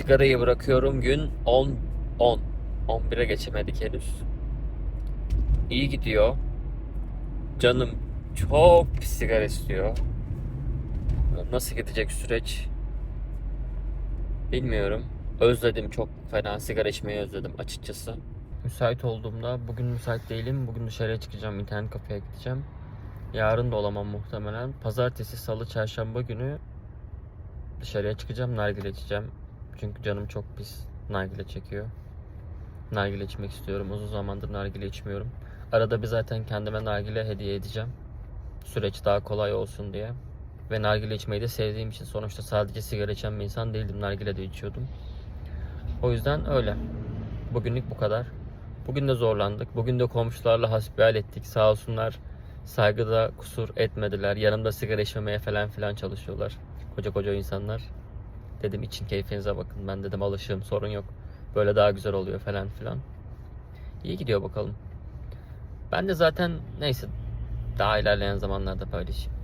Sigarayı bırakıyorum gün 10 10 11'e geçemedik henüz. İyi gidiyor. Canım çok pis sigara istiyor. Nasıl gidecek süreç? Bilmiyorum. Özledim çok fena sigara içmeyi özledim açıkçası. Müsait olduğumda bugün müsait değilim. Bugün dışarıya çıkacağım. internet kafeye gideceğim. Yarın da olamam muhtemelen. Pazartesi, salı, çarşamba günü dışarıya çıkacağım. Nargile içeceğim. Çünkü canım çok pis nargile çekiyor. Nargile içmek istiyorum. Uzun zamandır nargile içmiyorum. Arada bir zaten kendime nargile hediye edeceğim. Süreç daha kolay olsun diye. Ve nargile içmeyi de sevdiğim için sonuçta sadece sigara içen bir insan değildim. Nargile de içiyordum. O yüzden öyle. Bugünlük bu kadar. Bugün de zorlandık. Bugün de komşularla hasbihal ettik. Sağ olsunlar saygıda kusur etmediler. Yanımda sigara içmemeye falan filan çalışıyorlar. Koca koca insanlar. Dedim için keyfinize bakın. Ben dedim alışığım sorun yok. Böyle daha güzel oluyor falan filan. İyi gidiyor bakalım. Ben de zaten neyse daha ilerleyen zamanlarda paylaşayım.